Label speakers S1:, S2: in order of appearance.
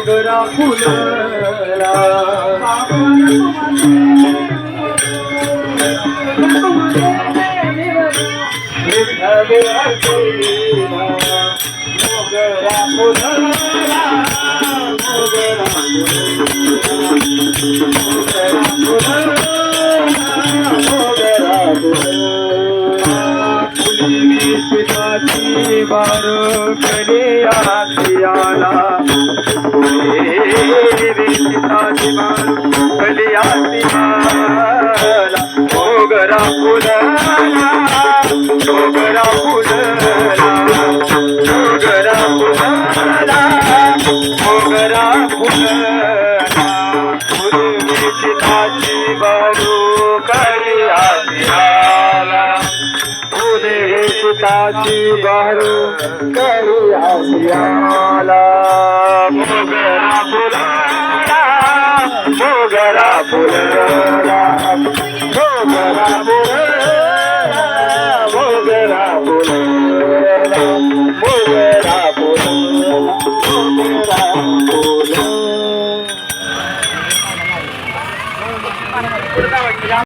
S1: फुलला मोगरा फुलला, मोगरा पिताची बार बार कलियाला मोगरा फुलला मोगरा फुलला मोगरा फुलला मोगरा फुलला बारू बारू मोगरा फुलला मोगरा फुलला मोगरा फुलला मोगरा फुलला मोगरा फुलला